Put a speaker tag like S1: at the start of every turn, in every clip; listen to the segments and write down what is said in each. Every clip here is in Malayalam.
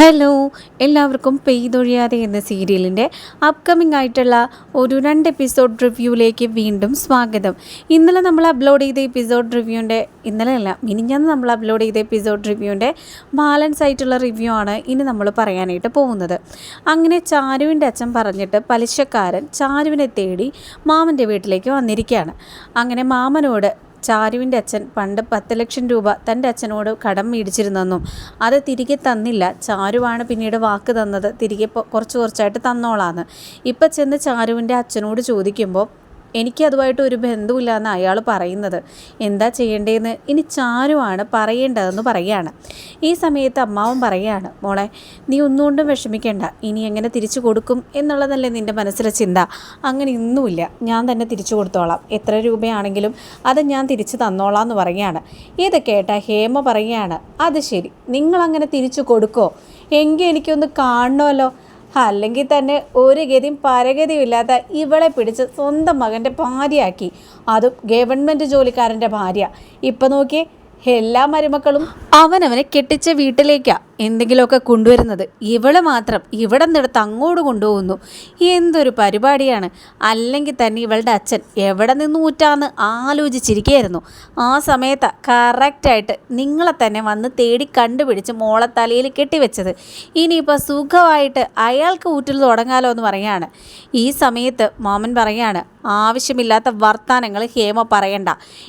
S1: ഹലോ എല്ലാവർക്കും പെയ്തൊഴിയാതെ എന്ന സീരിയലിന്റെ അപ്കമിംഗ് ആയിട്ടുള്ള ഒരു രണ്ട് എപ്പിസോഡ് റിവ്യൂവിലേക്ക് വീണ്ടും സ്വാഗതം. ഇന്നലെ നമ്മൾ അപ്ലോഡ് ചെയ്ത എപ്പിസോഡ് റിവ്യൂവിന്റെ ഇന്നലെ അല്ല മിനിഞ്ഞാന്ന് നമ്മൾ അപ്ലോഡ് ചെയ്ത എപ്പിസോഡ് റിവ്യൂവിന്റെ ബാലൻസ് ആയിട്ടുള്ള റിവ്യൂ ആണ് ഇനി നമ്മൾ പറയാനായിട്ട് പോകുന്നത്. അങ്ങനെ ചാരുവിന്റെ അച്ഛൻ പറഞ്ഞിട്ട് പലിശക്കാരൻ ചാരുവിനെ തേടി മാമന്റെ വീട്ടിലേക്ക് വന്നിരിക്കുകയാണ്. അങ്ങനെ മാമനോട് ചാരുവിന്റെ അച്ഛൻ പണ്ട് പത്ത് ലക്ഷം രൂപ തന്റെ അച്ഛനോട് കടം മേടിച്ചിരുന്നെന്നും അത് തിരികെ തന്നില്ല. ചാരുവാണ് പിന്നീട് വാക്ക് തന്നത്. തിരികെ കുറച്ച് കുറച്ചായിട്ട് തന്നോളാന്ന്. ഇപ്പം ചെന്ന് ചാരുവിന്റെ അച്ഛനോട് ചോദിക്കുമ്പോൾ എനിക്ക് അതുമായിട്ട് ഒരു ബന്ധമില്ലാന്ന് അയാൾ പറയുന്നത്. എന്താ ചെയ്യേണ്ടതെന്ന് ഇനി ചാരുവാണ് പറയേണ്ടതെന്ന് പറയുകയാണ് ഈ സമയത്ത് അമ്മാവൻ പറയുകയാണ് മോളെ നീ ഒന്നുകൊണ്ടും വിഷമിക്കേണ്ട. ഇനി എങ്ങനെ തിരിച്ചു കൊടുക്കും എന്നുള്ളതല്ലേ നിന്റെ മനസ്സിലെ ചിന്ത. അങ്ങനെ ഒന്നുമില്ല. ഞാൻ തന്നെ തിരിച്ചു കൊടുത്തോളാം. എത്ര രൂപയാണെങ്കിലും അത് ഞാൻ തിരിച്ചു തന്നോളാം എന്ന് പറയുകയാണ് ഇത് കേട്ട ഹേമ പറയുകയാണ് അത് ശരി. നിങ്ങളങ്ങനെ തിരിച്ചു കൊടുക്കോ? എങ്കിൽ എനിക്കൊന്ന് കാണണമല്ലോ അല്ലെങ്കിൽ തന്നെ ഒരു ഗതിയും പരഗതിയും ഇല്ലാത്ത ഇവളെ പിടിച്ച് സ്വന്തം മകന്റെ ഭാര്യയാക്കി. അതും ഗവൺമെന്റ് ജോലിക്കാരന്റെ ഭാര്യ. ഇപ്പം നോക്കിയേ എല്ലാ മരുമക്കളും അവനവനെ കെട്ടിച്ച വീട്ടിലേക്കാ എന്തെങ്കിലുമൊക്കെ കൊണ്ടുവരുന്നത്. ഇവൾ മാത്രം ഇവിടെ നിന്നെടുത്ത് അങ്ങോട്ട് കൊണ്ടുപോകുന്നു. എന്തൊരു പരിപാടിയാണ്. അല്ലെങ്കിൽ തന്നെ ഇവളുടെ അച്ഛൻ എവിടെ നിന്ന് ഊറ്റാന്ന് ആലോചിച്ചിരിക്കുകയായിരുന്നു. ആ സമയത്ത് കറക്റ്റായിട്ട് നിങ്ങളെ തന്നെ വന്ന് തേടി കണ്ടുപിടിച്ച് മോളെ തലയിൽ കെട്ടിവെച്ചത്. ഇനിയിപ്പോൾ സുഖമായിട്ട് അയാൾക്ക് ഊറ്റൽ തുടങ്ങാലോ എന്ന് പറയാണ്. ഈ സമയത്ത് മാമൻ പറയാണ് ആവശ്യമില്ലാത്ത വർത്തമാനങ്ങൾ ഹേമ പറയണ്ട.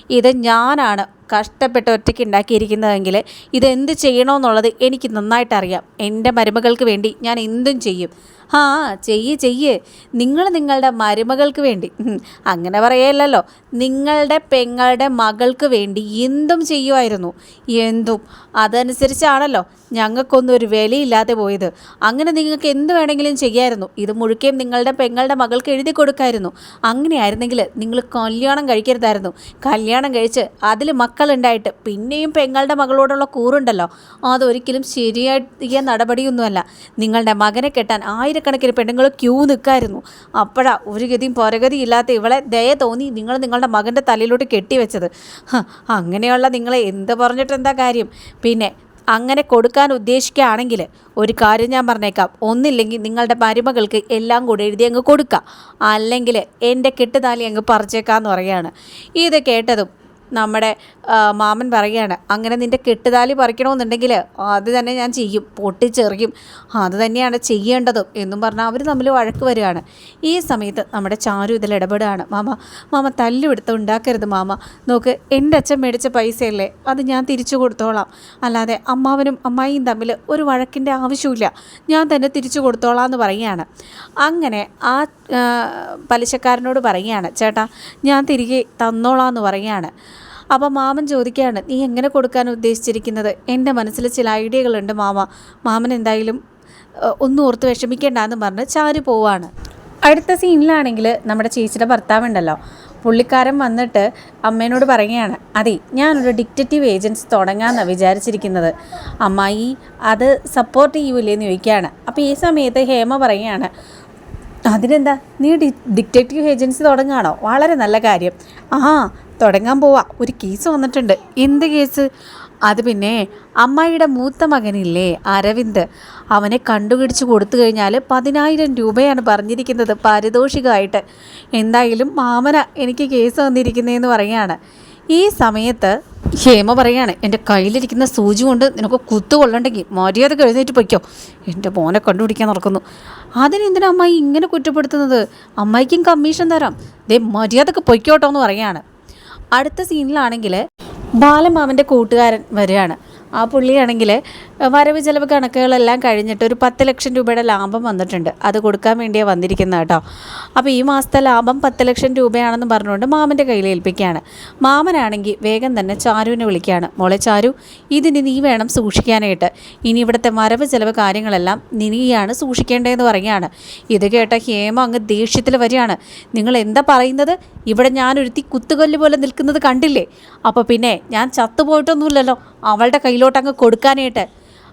S1: ഇത് ഞാനാണ് കഷ്ടപ്പെട്ട് ഒറ്റയ്ക്ക് ഉണ്ടാക്കിയിരിക്കുന്നതെങ്കിൽ ഇതെന്ത് ചെയ്യണമെന്നുള്ളത് എനിക്ക് നന്നായിട്ടറിയാം. എന്റെ മരുമകൾക്ക് വേണ്ടി ഞാൻ എന്തും ചെയ്യും. ആ ചെയ്യ് ചെയ്യേ. നിങ്ങൾ നിങ്ങളുടെ മരുമകൾക്ക് വേണ്ടി. അങ്ങനെ പറയല്ലോ നിങ്ങളുടെ പെങ്ങളുടെ മകൾക്ക് വേണ്ടി എന്തും ചെയ്യുമായിരുന്നു. എന്തും. അതനുസരിച്ചാണല്ലോ ഞങ്ങൾക്കൊന്നും ഒരു വിലയില്ലാതെ പോയത്. അങ്ങനെ നിങ്ങൾക്ക് എന്ത് വേണമെങ്കിലും ചെയ്യായിരുന്നു. ഇത് മുഴുക്കയും നിങ്ങളുടെ പെങ്ങളുടെ മകൾക്ക് എഴുതി കൊടുക്കായിരുന്നു. അങ്ങനെയായിരുന്നെങ്കിൽ നിങ്ങൾ കല്യാണം കഴിക്കരുതായിരുന്നു. കല്യാണം കഴിച്ച് അതിൽ മക്കളുണ്ടായിട്ട് പിന്നെയും പെങ്ങളുടെ മകളോടുള്ള കൂറുണ്ടല്ലോ. അതൊരിക്കലും ശരിയായ നടപടിയൊന്നുമല്ല. നിങ്ങളുടെ മകനെ കെട്ടാൻ ആയിരക്കണക്കിന് പെണ്ണുങ്ങൾ ക്യൂ നിൽക്കായിരുന്നു. അപ്പോഴാ ഒരു ഗതിയും പുരഗതി ഇല്ലാത്ത ഇവളെ ദയ തോന്നി നിങ്ങൾ നിങ്ങളുടെ മകന്റെ തലയിലോട്ട് കെട്ടിവെച്ചത്. അങ്ങനെയുള്ള നിങ്ങളെ എന്ത് പറഞ്ഞിട്ടെന്താ കാര്യം? പിന്നെ അങ്ങനെ കൊടുക്കാൻ ഉദ്ദേശിക്കുകയാണെങ്കിൽ ഒരു കാര്യം ഞാൻ പറഞ്ഞേക്കാം. ഒന്നില്ലെങ്കിൽ നിങ്ങളുടെ മരുമകൾക്ക് എല്ലാം കൂടെ എഴുതി അങ്ങ് കൊടുക്കുക അല്ലെങ്കിൽ എന്റെ കെട്ടുതാലി അങ്ങ് പറിച്ചേക്കാന്ന് പറയുകയാണ്. ഇത് കേട്ടതും നമ്മുടെ മാമൻ പറയുകയാണ് അങ്ങനെ നിന്റെ കെട്ടുതാലി പറിക്കണമെന്നുണ്ടെങ്കിൽ അത് തന്നെ ഞാൻ ചെയ്യും പൊട്ടിച്ചെറിയും. അത് തന്നെയാണ് ചെയ്യേണ്ടതും എന്നും പറഞ്ഞാൽ അവർ തമ്മിൽ വഴക്ക് വരികയാണ്. ഈ സമയത്ത് നമ്മുടെ ചാരു ഇതിൽ ഇടപെടുകയാണ്. മാമ മാമ തല്ലുപിടുത്തം ഉണ്ടാക്കരുത് മാമ. നോക്ക് എന്റെ അച്ഛൻ മേടിച്ച പൈസയല്ലേ അത് ഞാൻ തിരിച്ചു കൊടുത്തോളാം. അല്ലാതെ അമ്മാവനും അമ്മായിയും തമ്മിൽ ഒരു വഴക്കിന്റെ ആവശ്യമില്ല ഞാൻ തന്നെ തിരിച്ചു കൊടുത്തോളാം എന്ന് പറയുകയാണ്. അങ്ങനെ ആ പലിശക്കാരനോട് പറയുകയാണ് ചേട്ടാ ഞാൻ തിരികെ തന്നോളാം എന്ന് പറയുകയാണ്. അപ്പോൾ മാമൻ ചോദിക്കുകയാണ് നീ എങ്ങനെ കൊടുക്കാൻ ഉദ്ദേശിച്ചിരിക്കുന്നത്? എന്റെ മനസ്സിൽ ചില ഐഡിയകളുണ്ട് മാമ. മാമൻ എന്തായാലും ഒന്നും ഓർത്ത് വിഷമിക്കേണ്ട എന്ന് പറഞ്ഞ് ചാരി പോവാണ്. അടുത്ത സീനിലാണെങ്കിൽ നമ്മുടെ ചേച്ചിയുടെ ഭർത്താവുണ്ടല്ലോ. പുള്ളിക്കാരൻ വന്നിട്ട് അമ്മേനോട് പറയുകയാണ് അതെ ഞാനൊരു ഡിക്റ്റേറ്റീവ് ഏജൻസി തുടങ്ങാമെന്നാണ് വിചാരിച്ചിരിക്കുന്നത്. അമ്മായി അത് സപ്പോർട്ട് ചെയ്യൂലേ എന്ന് ചോദിക്കുകയാണ്. അപ്പോൾ ഈ സമയത്ത് ഹേമ പറയുകയാണ് അതിനെന്താ? നീ ഡി ഡിക്റ്റേറ്റീവ് ഏജൻസി തുടങ്ങുകയാണോ? വളരെ നല്ല കാര്യം. ആ തുടങ്ങാൻ പോവാ. ഒരു കേസ് വന്നിട്ടുണ്ട്. എന്ത് കേസ് അത് പിന്നെ അമ്മായിയുടെ മൂത്ത മകനില്ലേ അരവിന്ദ്. അവനെ കണ്ടുപിടിച്ച് കൊടുത്തു കഴിഞ്ഞാൽ പതിനായിരം രൂപയാണ് പറഞ്ഞിരിക്കുന്നത് പാരിതോഷികമായിട്ട്. എന്തായാലും മാമന എനിക്ക് കേസ് വന്നിരിക്കുന്നതെന്ന് പറയാണ് ഈ സമയത്ത് ഹേമ പറയാണ് എന്റെ കയ്യിലിരിക്കുന്ന സൂചി കൊണ്ട് നിനക്ക് കുത്തു കൊള്ളണ്ടെങ്കിൽ മര്യാദ എഴുന്നേറ്റ് പൊയ്ക്കോ. എന്റെ മോനെ കണ്ടുപിടിക്കാൻ നടക്കുന്നു. അതിനെന്തിനാ അമ്മായി ഇങ്ങനെ കുറ്റപ്പെടുത്തുന്നത്? അമ്മായിക്കും കമ്മീഷൻ തരാം. ദേ മര്യാദയ്ക്ക് പൊയ്ക്കോട്ടോ എന്ന് പറയാണ് അടുത്ത സീനിലാണെങ്കിൽ ബാലമാമന്റെ കൂട്ടുകാരൻ വരികയാണ്. ആ പുള്ളിയാണെങ്കിൽ വരവ് ചെലവ് കണക്കുകളെല്ലാം കഴിഞ്ഞിട്ട് ഒരു പത്ത് ലക്ഷം രൂപയുടെ ലാഭം വന്നിട്ടുണ്ട്. അത് കൊടുക്കാൻ വേണ്ടിയാണ് വന്നിരിക്കുന്നത് കേട്ടോ. അപ്പോൾ ഈ മാസത്തെ ലാഭം പത്ത് ലക്ഷം രൂപയാണെന്ന് പറഞ്ഞുകൊണ്ട് മാമന്റെ കയ്യിൽ ഏൽപ്പിക്കുകയാണ്. മാമനാണെങ്കിൽ വേഗം തന്നെ ചാരുവിനെ വിളിക്കുകയാണ്. മോളെ ചാരു ഇതിന് നീ വേണം സൂക്ഷിക്കാനായിട്ട്. ഇനി ഇവിടുത്തെ വരവ് ചെലവ് കാര്യങ്ങളെല്ലാം നീയാണ് സൂക്ഷിക്കേണ്ടതെന്ന് പറയുകയാണ്. ഇത് കേട്ട ഹേമ അങ്ങ് ദേഷ്യത്തിൽ വരികയാണ്. നിങ്ങൾ എന്താ പറയുന്നത്? ഇവിടെ ഞാൻ ഒരുത്തി കുത്തുകൊല്ല് പോലെ നിൽക്കുന്നത് കണ്ടില്ലേ? അപ്പോൾ പിന്നെ ഞാൻ ചത്തുപോയിട്ടൊന്നുമില്ലല്ലോ. അവളുടെ കയ്യിലോട്ട് അങ്ങ് കൊടുക്കാനായിട്ട്.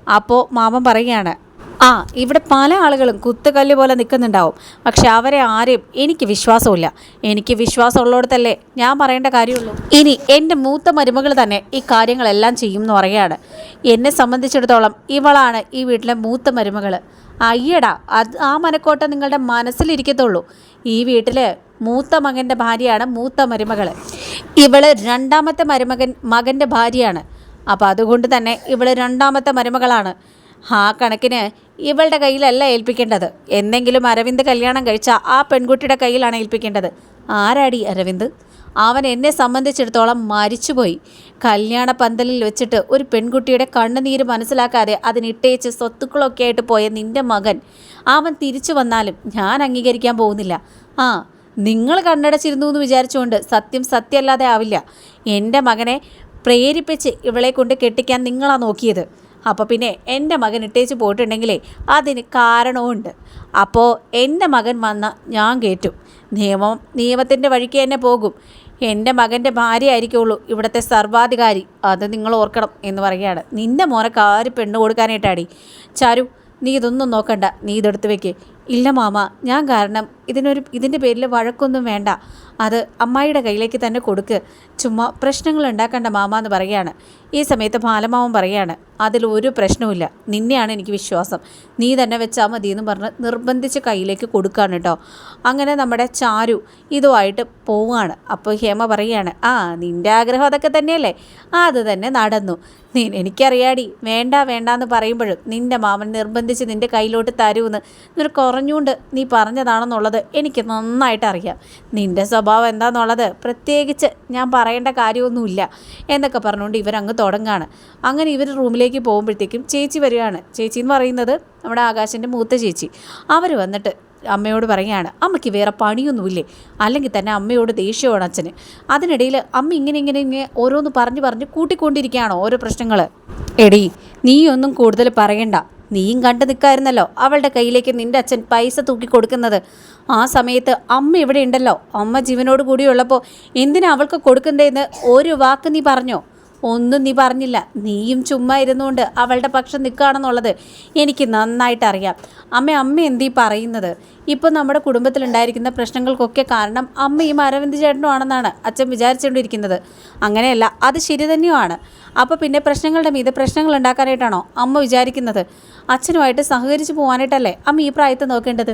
S1: അപ്പോൾ മാമൻ പറയുകയാണ് ആ ഇവിടെ പല ആളുകളും കുത്തുകല്ല് പോലെ നിൽക്കുന്നുണ്ടാവും. പക്ഷെ അവരെ ആരെയും എനിക്ക് വിശ്വാസമില്ല. എനിക്ക് വിശ്വാസമുള്ളിടത്തല്ലേ ഞാൻ പറയേണ്ട കാര്യമുള്ളൂ. ഇനി എന്റെ മൂത്ത മരുമകൾ തന്നെ ഈ കാര്യങ്ങളെല്ലാം ചെയ്യും എന്ന് പറയുകയാണ്. എന്നെ സംബന്ധിച്ചിടത്തോളം ഇവളാണ് ഈ വീട്ടിലെ മൂത്ത മരുമകൾ. അയ്യടാ അത് ആ മനക്കോട്ട നിങ്ങളുടെ മനസ്സിലിരിക്കത്തുള്ളൂ. ഈ വീട്ടിൽ മൂത്ത മകന്റെ ഭാര്യയാണ് മൂത്ത മരുമകൾ. ഇവൾ രണ്ടാമത്തെ മരുമകൻ മകന്റെ ഭാര്യയാണ്. അപ്പോൾ അതുകൊണ്ട് തന്നെ ഇവൾ രണ്ടാമത്തെ മരുമകളാണ്. ആ കണക്കിന് ഇവളുടെ കയ്യിലല്ല ഏൽപ്പിക്കേണ്ടത്. എന്തെങ്കിലും അരവിന്ദ് കല്യാണം കഴിച്ച ആ പെൺകുട്ടിയുടെ കയ്യിലാണ് ഏൽപ്പിക്കേണ്ടത്. ആരാടി അരവിന്ദ്? അവൻ എന്നെ സംബന്ധിച്ചിടത്തോളം മരിച്ചുപോയി. കല്യാണ പന്തലിൽ വെച്ചിട്ട് ഒരു പെൺകുട്ടിയുടെ കണ്ണുനീര് മനസ്സിലാക്കാതെ അതിനിട്ടേച്ച് സ്വത്തുക്കളൊക്കെ ആയിട്ട് പോയ നിന്റെ മകൻ. അവൻ തിരിച്ചു വന്നാലും ഞാൻ അംഗീകരിക്കാൻ പോകുന്നില്ല. ആ നിങ്ങൾ കണ്ണടച്ചിരുന്നു എന്ന് വിചാരിച്ചുകൊണ്ട് സത്യം സത്യമല്ലാതെ ആവില്ല. എന്റെ മകനെ പ്രേരിപ്പിച്ച് ഇവളെ കൊണ്ട് കെട്ടിക്കാൻ നിങ്ങളാ നോക്കിയത്. അപ്പോൾ പിന്നെ എന്റെ മകൻ ഇട്ടേച്ച് പോയിട്ടുണ്ടെങ്കിലേ അതിന് കാരണവുമുണ്ട്. അപ്പോൾ എന്റെ മകൻ വന്ന ഞാൻ കയറ്റും നിയമം നിയമത്തിന്റെ വഴിക്ക് തന്നെ പോകും. എന്റെ മകന്റെ ഭാര്യ ആയിരിക്കുള്ളൂ ഇവിടുത്തെ സർവാധികാരി. അത് നിങ്ങൾ ഓർക്കണം എന്ന് പറയുകയാണ്. നിന്റെ മോനെ ആര് പെണ്ണ് കൊടുക്കാനായിട്ടാടി? ചാരു നീ ഇതൊന്നും നോക്കണ്ട. നീ ഇതെടുത്ത് വെക്ക്. ഇല്ല മാമ ഞാൻ കാരണം ഇതിനൊരു ഇതിന്റെ പേരിൽ വഴക്കൊന്നും വേണ്ട. അത് അമ്മായിയുടെ കയ്യിലേക്ക് തന്നെ കൊടുക്ക്. ചുമ്മാ പ്രശ്നങ്ങൾ ഉണ്ടാക്കേണ്ട മാമ എന്ന് പറയുകയാണ്. ഈ സമയത്ത് ബാലമാവൻ പറയുകയാണ് അതിൽ ഒരു പ്രശ്നവുമില്ല. നിന്നെയാണ് എനിക്ക് വിശ്വാസം. നീ തന്നെ വെച്ചാൽ മതി എന്ന് പറഞ്ഞ് നിർബന്ധിച്ച് കയ്യിലേക്ക് കൊടുക്കുകയാണ് കേട്ടോ. അങ്ങനെ നമ്മുടെ ചാരു ഇതുമായിട്ട് പോവുകയാണ്. അപ്പോൾ ഹേമ പറയുകയാണ് ആ നിന്റെ ആഗ്രഹം അതൊക്കെ തന്നെയല്ലേ? അത് തന്നെ നടന്നു. നീ എനിക്കറിയാടി. വേണ്ട വേണ്ട എന്ന് പറയുമ്പോഴും നിന്റെ മാമൻ നിർബന്ധിച്ച് നിന്റെ കയ്യിലോട്ട് തരുമെന്ന് നിനക്ക് കുറഞ്ഞുകൊണ്ട് നീ പറഞ്ഞതാണെന്നുള്ളത് എനിക്ക് നന്നായിട്ട് അറിയാം. നിന്റെ സ്വഭാവം എന്താണെന്നുള്ളത് പ്രത്യേകിച്ച് ഞാൻ പറയേണ്ട കാര്യമൊന്നുമില്ല എന്നൊക്കെ പറഞ്ഞുകൊണ്ട് ഇവരങ്ങ് തുടങ്ങുകയാണ് അങ്ങനെ ഇവർ റൂമിലേക്ക് പോകുമ്പോഴത്തേക്കും ചേച്ചി വരികയാണ്. ചേച്ചി എന്ന് പറയുന്നത് നമ്മുടെ ആകാശിന്റെ മൂത്ത ചേച്ചി. അവർ വന്നിട്ട് അമ്മയോട് പറയുകയാണ് അമ്മയ്ക്ക് വേറെ പണിയൊന്നുമില്ലേ? അല്ലെങ്കിൽ തന്നെ അമ്മയോട് ദേഷ്യമാണ് അച്ഛന്. അതിനിടയിൽ അമ്മ ഇങ്ങനെ ഇങ്ങനെ ഇങ്ങനെ ഓരോന്ന് പറഞ്ഞ് പറഞ്ഞ് കൂട്ടിക്കൊണ്ടിരിക്കുകയാണോ ഓരോ പ്രശ്നങ്ങൾ എടി നീയൊന്നും കൂടുതൽ പറയണ്ട. നീയും കണ്ടു നിൽക്കായിരുന്നല്ലോ. അവളുടെ കയ്യിലേക്ക് നിന്റെ അച്ഛൻ പൈസ തൂക്കി കൊടുക്കുന്നത്. ആ സമയത്ത് അമ്മ ഇവിടെ ഉണ്ടല്ലോ. അമ്മ ജീവനോട് കൂടിയുള്ളപ്പോൾ എന്തിനാ അവൾക്ക് കൊടുക്കണ്ടേന്ന് ഒരു വാക്ക് നീ പറഞ്ഞോ? ഒന്നും നീ പറഞ്ഞില്ല. നീയും ചുമ്മാ ഇരുന്നുകൊണ്ട് അവളുടെ പക്ഷം നിൽക്കുകയാണെന്നുള്ളത് എനിക്ക് നന്നായിട്ട് അറിയാം അമ്മ അമ്മ എന്തീ പറയുന്നത്? ഇപ്പോൾ നമ്മുടെ കുടുംബത്തിലുണ്ടായിരിക്കുന്ന പ്രശ്നങ്ങൾക്കൊക്കെ കാരണം അമ്മയും അരവിന്ദ് ചേട്ടനും ആണെന്നാണ് അച്ഛൻ വിചാരിച്ചുകൊണ്ടിരിക്കുന്നത്. അങ്ങനെയല്ല അത് ശരി തന്നെയുമാണ്. അപ്പോൾ പിന്നെ പ്രശ്നങ്ങളുടെ മീതെ പ്രശ്നങ്ങൾ ഉണ്ടാക്കാനായിട്ടാണോ അമ്മ വിചാരിക്കുന്നത്? അച്ഛനുമായിട്ട് സഹകരിച്ച് പോകാനായിട്ടല്ലേ അമ്മ ഈ പ്രായത്ത് നോക്കേണ്ടത്?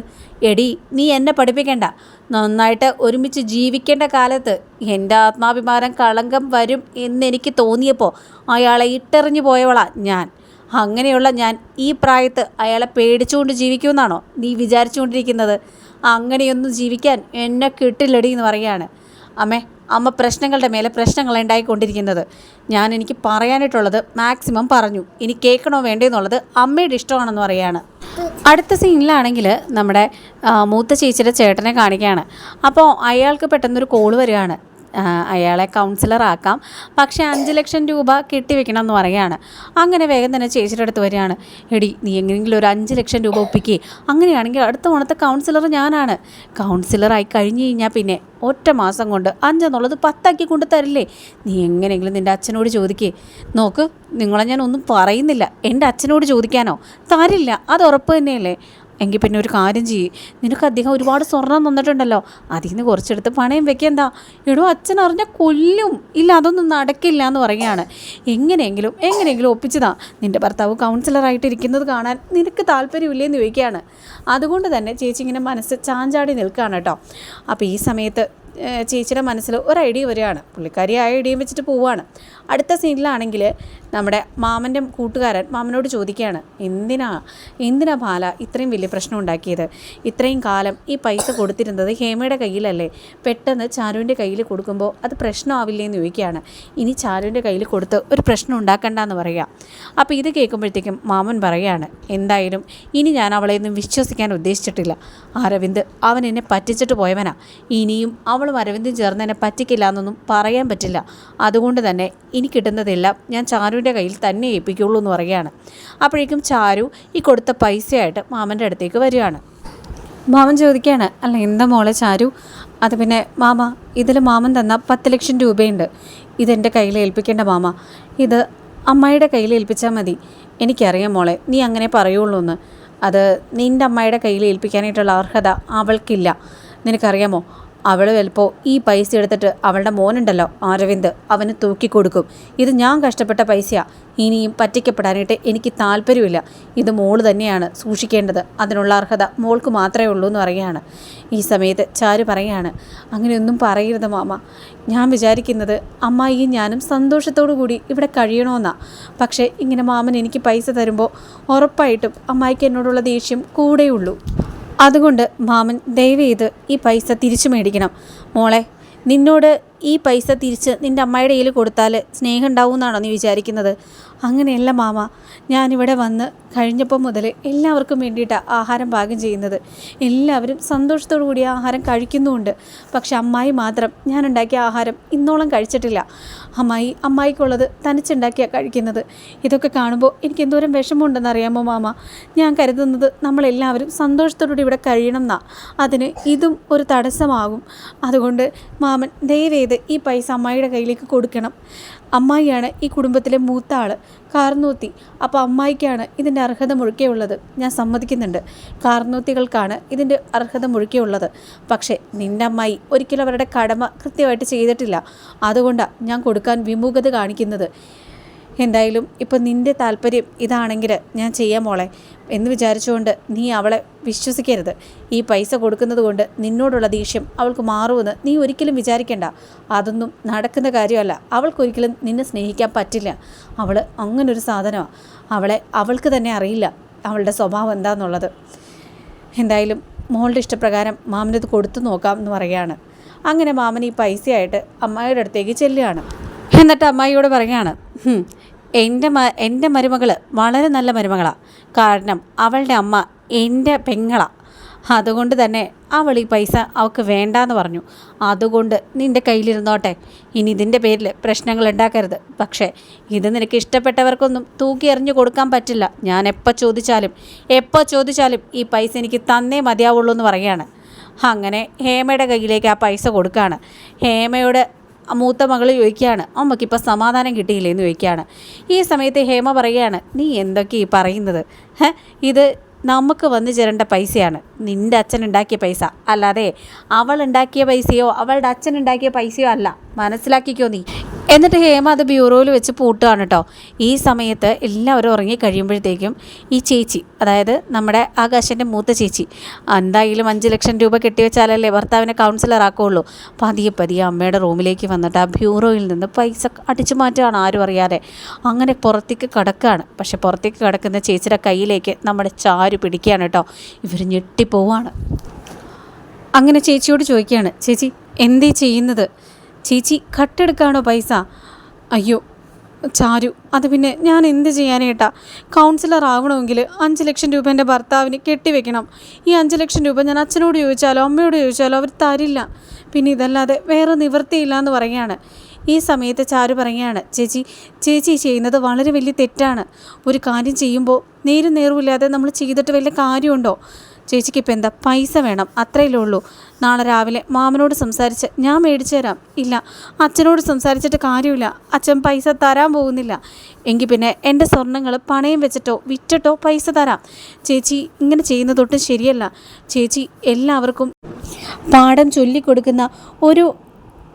S1: എടി നീ എന്നെ പഠിപ്പിക്കേണ്ട. നന്നായിട്ട് ഒരുമിച്ച് ജീവിക്കേണ്ട കാലത്ത് എന്റെ ആത്മാഭിമാനം കളങ്കം വരും എന്നെനിക്ക് തോന്നിയപ്പോൾ അയാളെ ഇട്ടെറിഞ്ഞു പോയവളാ ഞാൻ. അങ്ങനെയുള്ള ഞാൻ ഈ പ്രായത്ത് അയാളെ പേടിച്ചുകൊണ്ട് ജീവിക്കുമെന്നാണോ നീ വിചാരിച്ചുകൊണ്ടിരിക്കുന്നത്? അങ്ങനെയൊന്നും ജീവിക്കാൻ എന്നെ കിട്ടില്ലടി എന്ന് പറയുകയാണ്. അമ്മേ അമ്മ പ്രശ്നങ്ങളുടെ മേലെ പ്രശ്നങ്ങൾ ഉണ്ടായിക്കൊണ്ടിരിക്കുന്നത്. ഞാൻ എനിക്ക് പറയാനായിട്ടുള്ളത് മാക്സിമം പറഞ്ഞു. ഇനി കേൾക്കണോ വേണ്ടേ എന്നുള്ളത് അമ്മയുടെ ഇഷ്ടമാണെന്ന് പറയുകയാണ്. അടുത്ത സീനിലാണെങ്കിൽ നമ്മുടെ മൂത്ത ചേച്ചിയുടെ ചേട്ടനെ കാണിക്കുകയാണ്. അപ്പോൾ അയാൾക്ക് പെട്ടെന്നൊരു കോൾ വരികയാണ്. അയാളെ കൗൺസിലറാക്കാം പക്ഷേ അഞ്ച് ലക്ഷം രൂപ കെട്ടിവെക്കണം എന്ന് പറയുകയാണ്. അങ്ങനെ വേഗം തന്നെ ചേച്ചിയുടെ അടുത്ത് വരികയാണ്. എടി നീ എങ്ങനെയെങ്കിലും ഒരു അഞ്ച് ലക്ഷം രൂപ ഒപ്പിക്കേ. അങ്ങനെയാണെങ്കിൽ അടുത്ത ഓണത്തെ കൗൺസിലർ ഞാനാണ്. കൗൺസിലറായി കഴിഞ്ഞ് കഴിഞ്ഞാൽ പിന്നെ ഒറ്റ മാസം കൊണ്ട് അഞ്ചെന്നുള്ളത് പത്താക്കി കൊണ്ട് തരില്ലേ? നീ എങ്ങനെയെങ്കിലും നിന്റെ അച്ഛനോട് ചോദിക്കേ. നോക്ക് നിങ്ങളെ ഞാൻ ഒന്നും പറയുന്നില്ല. എന്റെ അച്ഛനോട് ചോദിക്കാനോ? തരില്ല. അത് ഉറപ്പ് തന്നെയല്ലേ? എങ്കിൽ പിന്നെ ഒരു കാര്യം ചെയ്യും. നിനക്ക് അദ്ദേഹം ഒരുപാട് സ്വർണം തന്നിട്ടുണ്ടല്ലോ. അതിൽ നിന്ന് കുറച്ചെടുത്ത് പണയം വെക്കെന്താ? എടോ അച്ഛൻ അറിഞ്ഞ കൊല്ലും. ഇല്ല അതൊന്നും നടക്കില്ല എന്ന് പറയുകയാണ്. എങ്ങനെയെങ്കിലും എങ്ങനെയെങ്കിലും ഒപ്പിച്ചതാ. നിന്റെ ഭർത്താവ് കൗൺസിലറായിട്ട് ഇരിക്കുന്നത് കാണാൻ നിനക്ക് താല്പര്യമില്ലേ എന്ന് ചോദിക്കുകയാണ്. അതുകൊണ്ട് തന്നെ ചേച്ചി ഇങ്ങനെ മനസ്സ് ചാഞ്ചാടി നിൽക്കുകയാണ് കേട്ടോ. അപ്പോൾ ഈ സമയത്ത് ചേച്ചിയുടെ മനസ്സിൽ ഒരു ഐഡിയ വരികയാണ്. പുള്ളിക്കാരി ആ ഐഡിയ വെച്ചിട്ട് പോവുകയാണ്. അടുത്ത സീനിലാണെങ്കിൽ നമ്മുടെ മാമന്റെ കൂട്ടുകാരൻ മാമനോട് ചോദിക്കുകയാണ് എന്തിനാ എന്തിനാ ബാല ഇത്രയും വലിയ പ്രശ്നം ഉണ്ടാക്കിയത്? ഇത്രയും കാലം ഈ പൈസ കൊടുത്തിരുന്നത് ഹേമയുടെ കയ്യിലല്ലേ? പെട്ടെന്ന് ചാരുവിന്റെ കയ്യിൽ കൊടുക്കുമ്പോൾ അത് പ്രശ്നമാവില്ലേ എന്ന് ചോദിക്കുകയാണ്. ഇനി ചാരുവിന്റെ കയ്യിൽ കൊടുത്ത് ഒരു പ്രശ്നം ഉണ്ടാക്കണ്ടെന്ന് പറയുക. അപ്പോൾ ഇത് കേൾക്കുമ്പോഴത്തേക്കും മാമൻ പറയുകയാണ് എന്തായാലും ഇനി ഞാൻ അവളെ ഒന്നും വിശ്വസിക്കാൻ ഉദ്ദേശിച്ചിട്ടില്ല. അരവിന്ദ് അവൻ എന്നെ പറ്റിച്ചിട്ട് പോയവനാ. ഇനിയും അവളും അരവിന്ദും ചേർന്ന് എന്നെ പറ്റിക്കില്ല എന്നൊന്നും പറയാൻ പറ്റില്ല. അതുകൊണ്ട് തന്നെ ഇനി കിട്ടുന്നതെല്ലാം ഞാൻ ചാരുവിന്റെ കയ്യിൽ തന്നെ ഏൽപ്പിക്കുള്ളൂ എന്ന് പറയുകയാണ്. അപ്പോഴേക്കും ചാരു ഈ കൊടുത്ത പൈസയായിട്ട് മാമന്റെ അടുത്തേക്ക് വരികയാണ്. മാമൻ ചോദിക്കുകയാണ് അല്ല എന്താ മോളെ ചാരു? അത് പിന്നെ മാമ ഇതിൽ മാമൻ തന്ന പത്ത് ലക്ഷം രൂപയുണ്ട്. ഇതെന്റെ കയ്യിൽ ഏൽപ്പിക്കേണ്ട മാമ. ഇത് അമ്മയുടെ കയ്യിൽ ഏൽപ്പിച്ചാൽ മതി. എനിക്കറിയാം മോളെ നീ അങ്ങനെ പറയുള്ളൂ എന്ന്. അത് നിന്റെ അമ്മയുടെ കയ്യിൽ ഏൽപ്പിക്കാനായിട്ടുള്ള അർഹത അവൾക്കില്ല. നിനക്കറിയാമോ? അവൾ ചിലപ്പോൾ ഈ പൈസ എടുത്തിട്ട് അവളുടെ മോനുണ്ടല്ലോ അരവിന്ദ്. അവന് തൂക്കി കൊടുക്കും. ഇത് ഞാൻ കഷ്ടപ്പെട്ട പൈസയാണ് ഇനിയും പറ്റിക്കപ്പെടാനായിട്ട് എനിക്ക് താല്പര്യമില്ല. ഇത് മോൾ തന്നെയാണ് സൂക്ഷിക്കേണ്ടത്. അതിനുള്ള അർഹത മോൾക്ക് മാത്രമേ ഉള്ളൂ എന്ന് പറയുകയാണ്. ഈ സമയത്ത് ചാരു പറയുകയാണ് അങ്ങനെയൊന്നും പറയരുത് മാമ. ഞാൻ വിചാരിക്കുന്നത് അമ്മായിയും ഞാനും സന്തോഷത്തോടു കൂടി ഇവിടെ കഴിയണമെന്നാണ് പക്ഷേ ഇങ്ങനെ മാമൻ എനിക്ക് പൈസ തരുമ്പോൾ ഉറപ്പായിട്ടും അമ്മായിക്ക് എന്നോടുള്ള ദേഷ്യം കൂടെയുള്ളൂ. അതുകൊണ്ട് മാമൻ ദയവ് ചെയ്ത് ഈ പൈസ തിരിച്ചു മേടിക്കണം. മോളെ നിന്നോട് ഈ പൈസ തിരിച്ച് നിന്റെ അമ്മയുടെ കയ്യിൽ കൊടുത്താൽ സ്നേഹം ഉണ്ടാവും എന്നാണോ നീ വിചാരിക്കുന്നത്? അങ്ങനെയല്ല മാമ. ഞാനിവിടെ വന്ന് കഴിഞ്ഞപ്പോൾ മുതൽ എല്ലാവർക്കും വേണ്ടിയിട്ടാണ് ആഹാരം പാകം ചെയ്യുന്നത്. എല്ലാവരും സന്തോഷത്തോടു കൂടി ആഹാരം കഴിക്കുന്നുമുണ്ട്. പക്ഷെ അമ്മായി മാത്രം ഞാൻ ഉണ്ടാക്കിയ ആഹാരം ഇന്നോളം കഴിച്ചിട്ടില്ല. അമ്മായി അമ്മായിക്കുള്ളത് തനിച്ചുണ്ടാക്കിയാണ് കഴിക്കുന്നത്. ഇതൊക്കെ കാണുമ്പോൾ എനിക്ക് എന്തോരം വിഷമമുണ്ടെന്ന് അറിയാമോ മാമ? ഞാൻ കരുതുന്നത് നമ്മളെല്ലാവരും സന്തോഷത്തോടുകൂടി ഇവിടെ കഴിയണം എന്നാ. അതിന് ഇതും ഒരു തടസ്സമാകും. അതുകൊണ്ട് മാമൻ ദയവേത് ഈ പൈസ അമ്മായിയുടെ കയ്യിലേക്ക് കൊടുക്കണം. അമ്മായിയാണ് ഈ കുടുംബത്തിലെ മൂത്ത ആൾ കാർന്നൂത്തി. അപ്പോൾ അമ്മായിക്കാണ് ഇതിന്റെ അർഹത മുഴുക്കെയുള്ളത് ഞാൻ സമ്മതിക്കുന്നുണ്ട്. കാർന്നൂത്തികൾക്കാണ് ഇതിന്റെ അർഹത മുഴുക്കെയുള്ളത് പക്ഷേ നിന്റെ അമ്മായി ഒരിക്കലും അവരുടെ കടമ കൃത്യമായിട്ട് ചെയ്തിട്ടില്ല. അതുകൊണ്ടാണ് ഞാൻ കൊടുക്കാൻ വിമുഖത കാണിക്കുന്നത്. എന്തായാലും ഇപ്പം നിന്റെ താല്പര്യം ഇതാണെങ്കിൽ ഞാൻ ചെയ്യാം മോളെ എന്ന് വിചാരിച്ചുകൊണ്ട് നീ അവളെ വിശ്വസിക്കരുത്. ഈ പൈസ കൊടുക്കുന്നത് കൊണ്ട് നിന്നോടുള്ള ദേഷ്യം അവൾക്ക് മാറുമെന്ന് നീ ഒരിക്കലും വിചാരിക്കേണ്ട. അതൊന്നും നടക്കുന്ന കാര്യമല്ല. അവൾക്കൊരിക്കലും നിന്നെ സ്നേഹിക്കാൻ പറ്റില്ല. അവൾ അങ്ങനൊരു സാധനമാണ് അവളെ അവൾക്ക് തന്നെ അറിയില്ല അവളുടെ സ്വഭാവം എന്താണെന്നുള്ളത് എന്തായാലും മോളുടെ ഇഷ്ടപ്രകാരം മാമനത് കൊടുത്തു നോക്കാം എന്ന് പറയുകയാണ്. അങ്ങനെ മാമൻ ഈ പൈസയായിട്ട് അമ്മായിയുടെ അടുത്തേക്ക് ചെല്ലുകയാണ്. എന്നിട്ട് അമ്മായിയോട് പറയുകയാണ് എന്റെ മ എന്റെ മരുമകൾ വളരെ നല്ല മരുമകളാണ് കാരണം അവളുടെ അമ്മ എന്റെ പെങ്ങളാണ് അതുകൊണ്ട് തന്നെ അവൾ ഈ പൈസ അവൾക്ക് വേണ്ടാന്ന് പറഞ്ഞു. അതുകൊണ്ട് നിന്റെ കയ്യിലിരുന്നോട്ടെ. ഇനി ഇതിന്റെ പേരിൽ പ്രശ്നങ്ങൾ ഉണ്ടാക്കരുത്. പക്ഷേ ഇത് നിനക്ക് ഇഷ്ടപ്പെട്ടവർക്കൊന്നും തൂക്കി എറിഞ്ഞു കൊടുക്കാൻ പറ്റില്ല. ഞാൻ എപ്പോൾ ചോദിച്ചാലും എപ്പോൾ ചോദിച്ചാലും ഈ പൈസ എനിക്ക് തന്നേ മതിയാവുള്ളൂ എന്ന് പറയുകയാണ്. അങ്ങനെ ഹേമയുടെ കയ്യിലേക്ക് ആ പൈസ കൊടുക്കുകയാണ്. ഹേമയോട് മൂത്ത മകൾ ചോദിക്കുകയാണ് അമ്മയ്ക്കിപ്പോൾ സമാധാനം കിട്ടിയില്ലേ എന്ന് ചോദിക്കുകയാണ്. ഈ സമയത്ത് ഹേമ പറയുകയാണ് നീ എന്തൊക്കെ ഈ പറയുന്നത്? ഇത് നമുക്ക് വന്നു ചേരേണ്ട പൈസയാണ്. നിന്റെ അച്ഛൻ ഉണ്ടാക്കിയ പൈസ. അല്ലാതെ അവൾ ഉണ്ടാക്കിയ പൈസയോ അവളുടെ അച്ഛൻ ഉണ്ടാക്കിയ പൈസയോ അല്ല. മനസ്സിലാക്കിക്കോ നീ. എന്നിട്ട് ഹേമ അത് ബ്യൂറോയിൽ വെച്ച് പൂട്ടുകയാണ് കേട്ടോ ഈ സമയത്ത് എല്ലാവരും ഉറങ്ങി കഴിയുമ്പോഴത്തേക്കും ഈ ചേച്ചി അതായത് നമ്മുടെ ആകാശന്റെ മൂത്ത ചേച്ചി എന്തായാലും അഞ്ച് ലക്ഷം രൂപ കെട്ടിവെച്ചാലല്ലേ ഭർത്താവിനെ കൗൺസിലർ ആക്കുകയുള്ളൂ പതിയെ പതിയെ അമ്മയുടെ റൂമിലേക്ക് വന്നിട്ട് ആ ബ്യൂറോയിൽ നിന്ന് പൈസ അടിച്ചു മാറ്റുകയാണ് ആരും അറിയാതെ. അങ്ങനെ പുറത്തേക്ക് കിടക്കുകയാണ് പക്ഷെ പുറത്തേക്ക് കിടക്കുന്ന ചേച്ചിയുടെ കയ്യിലേക്ക് നമ്മുടെ ചാരു പിടിക്കുകയാണ് കേട്ടോ ഇവർ ഞെട്ടിപ്പോവാണ്. അങ്ങനെ ചേച്ചിയോട് ചോദിക്കുകയാണ് ചേച്ചി എന്തേ ചെയ്യുന്നത്? ചേച്ചി കട്ടെടുക്കാണോ പൈസ? അയ്യോ ചാരു അത് പിന്നെ ഞാൻ എന്ത് ചെയ്യാനേട്ടാ കൗൺസിലർ ആവണമെങ്കിൽ അഞ്ച് ലക്ഷം രൂപ എന്റെ ഭർത്താവിന് കെട്ടിവെക്കണം. ഈ അഞ്ച് ലക്ഷം രൂപ ഞാൻ അച്ഛനോട് ചോദിച്ചാലോ അമ്മയോട് ചോദിച്ചാലോ അവർ തരില്ല. പിന്നെ ഇതല്ലാതെ വേറെ നിവൃത്തിയില്ല എന്ന് പറയുകയാണ്. ഈ സമയത്ത് ചാരു പറയുകയാണ് ചേച്ചി ചേച്ചി ചെയ്യുന്നത് വളരെ വലിയ തെറ്റാണ്. ഒരു കാര്യം ചെയ്യുമ്പോൾ നേരും നേർവില്ലാതെ നമ്മൾ ചെയ്തിട്ട് വലിയ കാര്യമുണ്ടോ? ചേച്ചിക്ക് ഇപ്പം എന്താ പൈസ വേണം? അത്രയല്ലേ ഉള്ളൂ. നാളെ രാവിലെ മാമനോട് സംസാരിച്ച് ഞാൻ മേടിച്ചു തരാം. ഇല്ല. അച്ഛനോട് സംസാരിച്ചിട്ട് കാര്യമില്ല. അച്ഛൻ പൈസ തരാൻ പോകുന്നില്ല. എങ്കിൽ പിന്നെ എന്റെ സ്വർണങ്ങൾ പണയം വെച്ചിട്ടോ വിറ്റിട്ടോ പൈസ തരാം. ചേച്ചി ഇങ്ങനെ ചെയ്യുന്നതൊട്ടും ശരിയല്ല. ചേച്ചി എല്ലാവർക്കും പാഠം ചൊല്ലിക്കൊടുക്കുന്ന ഒരു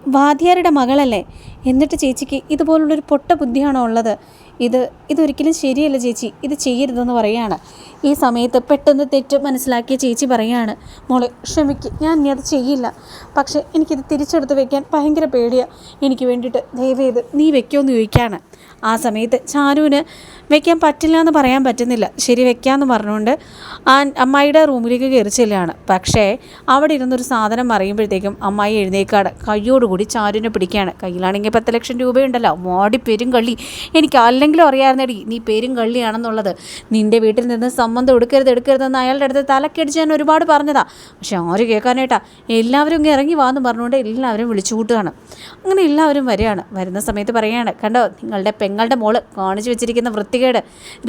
S1: വാദ്യാരുടെ മകളല്ലേ? എന്നിട്ട് ചേച്ചിക്ക് ഇതുപോലുള്ളൊരു പൊട്ട ബുദ്ധിയാണോ ഉള്ളത്? ഇത് ഇതൊരിക്കലും ശരിയല്ല ചേച്ചി. ഇത് ചെയ്യരുതെന്ന് പറയുകയാണ് ഈ സമയത്ത് പെട്ടെന്ന് തെറ്റ് മനസ്സിലാക്കിയ ചേച്ചി പറയുകയാണ് മോളെ ക്ഷമിക്ക്. ഞാൻ ഇനി അത് ചെയ്യില്ല. പക്ഷേ എനിക്കിത് തിരിച്ചെടുത്ത് വെക്കാൻ ഭയങ്കര പേടിയാണ് എനിക്ക് വേണ്ടിയിട്ട് ദയവേത് നീ വെക്കുമെന്ന് ചോദിക്കുകയാണ് ആ സമയത്ത് ചാരുവിന് വെക്കാൻ പറ്റില്ല എന്ന് പറയാൻ പറ്റുന്നില്ല. ശരി വെക്കാമെന്ന് പറഞ്ഞുകൊണ്ട് ആ അമ്മായിയുടെ റൂമിലേക്ക് കയറി ചെല്ലുകയാണ്. പക്ഷേ അവിടെ ഇരുന്നൊരു സാധനം അറിയുമ്പോഴത്തേക്കും അമ്മായി എഴുന്നേക്കാട് കയ്യോടുകൂടി ചാരുവിനെ പിടിക്കുകയാണ്. കയ്യിലാണെങ്കിൽ പത്ത് ലക്ഷം രൂപയുണ്ടല്ലോ. മോടി പെരും കള്ളി. എനിക്ക് അല്ലെങ്കിലും അറിയാമായിരുന്നെടി നീ പേരും കള്ളിയാണെന്നുള്ളത്. നിന്റെ വീട്ടിൽ നിന്ന് സംബന്ധം എടുക്കരുത് എടുക്കരുതെന്ന് അയാളുടെ അടുത്ത് തലക്കടിച്ച് ഞാൻ ഒരുപാട് പറഞ്ഞതാ. പക്ഷെ ആര് കേൾക്കാനായിട്ടാ? എല്ലാവരും ഇങ്ങനെ ഇറങ്ങി വാന്ന് പറഞ്ഞുകൊണ്ട് എല്ലാവരും വിളിച്ചു കൂട്ടുകയാണ്. അങ്ങനെ എല്ലാവരും വരികയാണ്. വരുന്ന സമയത്ത് പറയുകയാണ് കണ്ടോ നിങ്ങളുടെ പെങ്ങളുടെ മോൾ കാണിച്ചു വെച്ചിരിക്കുന്ന വൃത്തികേട്.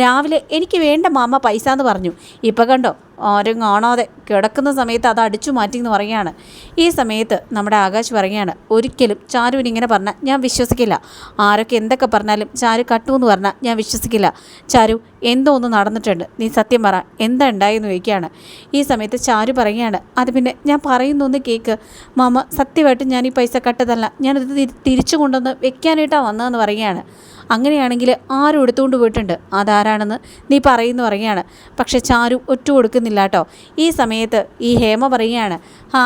S1: രാവിലെ എനിക്ക് വേണ്ട മാമ പൈസ എന്ന് പറഞ്ഞു. ഇപ്പം കണ്ടോ ആരും കാണാതെ കിടക്കുന്ന സമയത്ത് അത് അടിച്ചു മാറ്റി എന്ന് പറയുകയാണ്. ഈ സമയത്ത് നമ്മുടെ ആകാശ് പറയുകയാണ് ഒരിക്കലും ചാരുവിന് ഇങ്ങനെ പറഞ്ഞാൽ ഞാൻ വിശ്വസിക്കില്ല. ആരൊക്കെ എന്തൊക്കെ പറഞ്ഞാലും ചാരു കട്ടു എന്ന് പറഞ്ഞാൽ ഞാൻ വിശ്വസിക്കില്ല. ചാരു എന്തോ ഒന്ന് നടന്നിട്ടുണ്ട്. നീ സത്യം പറ എന്താ ഉണ്ടായെന്ന് ചോദിക്കുകയാണ്. ഈ സമയത്ത് ചാരു പറയുകയാണ് അത് പിന്നെ ഞാൻ പറയുന്നൊന്ന് കേക്ക്. മാമ സത്യമായിട്ട് ഞാൻ ഈ പൈസ കട്ടതല്ല. ഞാനത് തിരിച്ചു കൊണ്ടുവന്ന് വെക്കാനായിട്ടാണ് വന്നതെന്ന് പറയുകയാണ്. അങ്ങനെയാണെങ്കിൽ ആരും എടുത്തുകൊണ്ട് പോയിട്ടുണ്ട്. അതാരാണെന്ന് നീ പറയുന്നു പറയുകയാണ്. പക്ഷെ ചാരു ഒറ്റ കൊടുക്കുന്നില്ല കേട്ടോ. ഈ സമയത്ത് ഈ ഹേമ പറയുകയാണ് ആ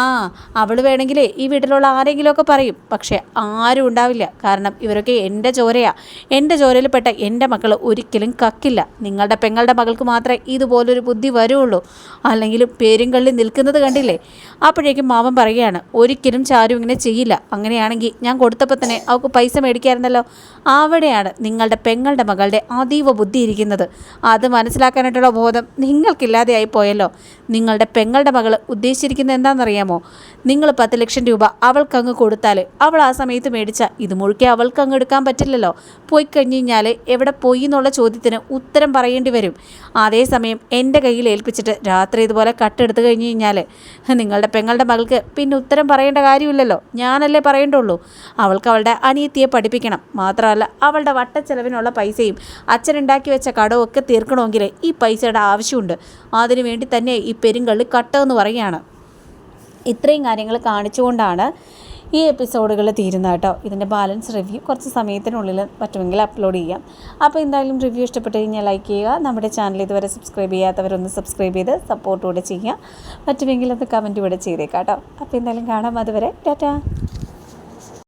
S1: അവൾ വേണമെങ്കിൽ ഈ വീട്ടിലുള്ള ആരെങ്കിലുമൊക്കെ പറയും. പക്ഷെ ആരും ഉണ്ടാവില്ല. കാരണം ഇവരൊക്കെ എന്റെ ചോരയാണ് എന്റെ ചോരയിൽപ്പെട്ട എന്റെ മക്കൾ ഒരിക്കലും കക്കില്ല. നിങ്ങളുടെ പെങ്ങളുടെ മകൾക്ക് മാത്രമേ ഇതുപോലൊരു ബുദ്ധി വരുള്ളൂ. അല്ലെങ്കിൽ പേരും കള്ളി നിൽക്കുന്നത് കണ്ടില്ലേ? അപ്പോഴേക്കും മാമൻ പറയുകയാണ് ഒരിക്കലും ചാരു ഇങ്ങനെ ചെയ്യില്ല. അങ്ങനെയാണെങ്കിൽ ഞാൻ കൊടുത്തപ്പോൾ തന്നെ അവൾക്ക് പൈസ മേടിക്കായിരുന്നല്ലോ. അവിടെയാണ് നിങ്ങളുടെ പെങ്ങളുടെ മകളുടെ അതീവ ബുദ്ധി ഇരിക്കുന്നത്. അത് മനസ്സിലാക്കാനായിട്ടുള്ള ബോധം നിങ്ങൾക്കില്ലാതെയായി പോയല്ലോ. നിങ്ങളുടെ പെങ്ങളുടെ മകൾ ഉദ്ദേശിച്ചിരിക്കുന്നത് എന്താണെന്നറിയാമോ? നിങ്ങൾ പത്ത് ലക്ഷം രൂപ അവൾക്കങ്ങ് കൊടുത്താൽ അവൾ ആ സമയത്ത് മേടിച്ച ഇത് മുഴുക്കെ അവൾക്ക് അങ്ങ് എടുക്കാൻ പറ്റില്ലല്ലോ. പോയി കഴിഞ്ഞ് കഴിഞ്ഞാൽ എവിടെ പോയി എന്നുള്ള ചോദ്യത്തിന് ഉത്തരം പറയേണ്ടി വരും. അതേസമയം എന്റെ കയ്യിൽ ഏൽപ്പിച്ചിട്ട് രാത്രി ഇതുപോലെ കട്ടെടുത്ത് കഴിഞ്ഞ് കഴിഞ്ഞാൽ നിങ്ങളുടെ പെങ്ങളുടെ മകൾക്ക് പിന്നെ ഉത്തരം പറയേണ്ട കാര്യമില്ലല്ലോ. ഞാനല്ലേ പറയേണ്ടുള്ളൂ. അവൾക്ക് അവളുടെ അനിയത്തിയെ പഠിപ്പിക്കണം. മാത്രമല്ല അവളുടെ വട്ടച്ചെലവിനുള്ള പൈസയും അച്ഛനുണ്ടാക്കി വെച്ച കടവും ഒക്കെ തീർക്കണമെങ്കിൽ ഈ പൈസയുടെ ആവശ്യമുണ്ട്. അതിനു വേണ്ടി തന്നെ ഈ പെരുങ്കള്ളി കട്ടെന്ന് പറയുകയാണ്. ഇത്രയും കാര്യങ്ങൾ കാണിച്ചുകൊണ്ടാണ് ഈ എപ്പിസോഡുകൾ തീരുന്ന കേട്ടോ. ഇതിന്റെ ബാലൻസ് റിവ്യൂ കുറച്ച് സമയത്തിനുള്ളിൽ പറ്റുമെങ്കിൽ അപ്ലോഡ് ചെയ്യാം. അപ്പോൾ എന്തായാലും റിവ്യൂ ഇഷ്ടപ്പെട്ട് കഴിഞ്ഞാൽ ലൈക്ക് ചെയ്യുക. നമ്മുടെ ചാനൽ ഇതുവരെ സബ്സ്ക്രൈബ് ചെയ്യാത്തവരൊന്ന് സബ്സ്ക്രൈബ് ചെയ്ത് സപ്പോർട്ട് കൂടെ ചെയ്യുക. പറ്റുമെങ്കിൽ അത് കമന്റ് കൂടെ ചെയ്തേക്കാം കേട്ടോ അപ്പോൾ എന്തായാലും കാണാം അതുവരെ. ടാറ്റാ.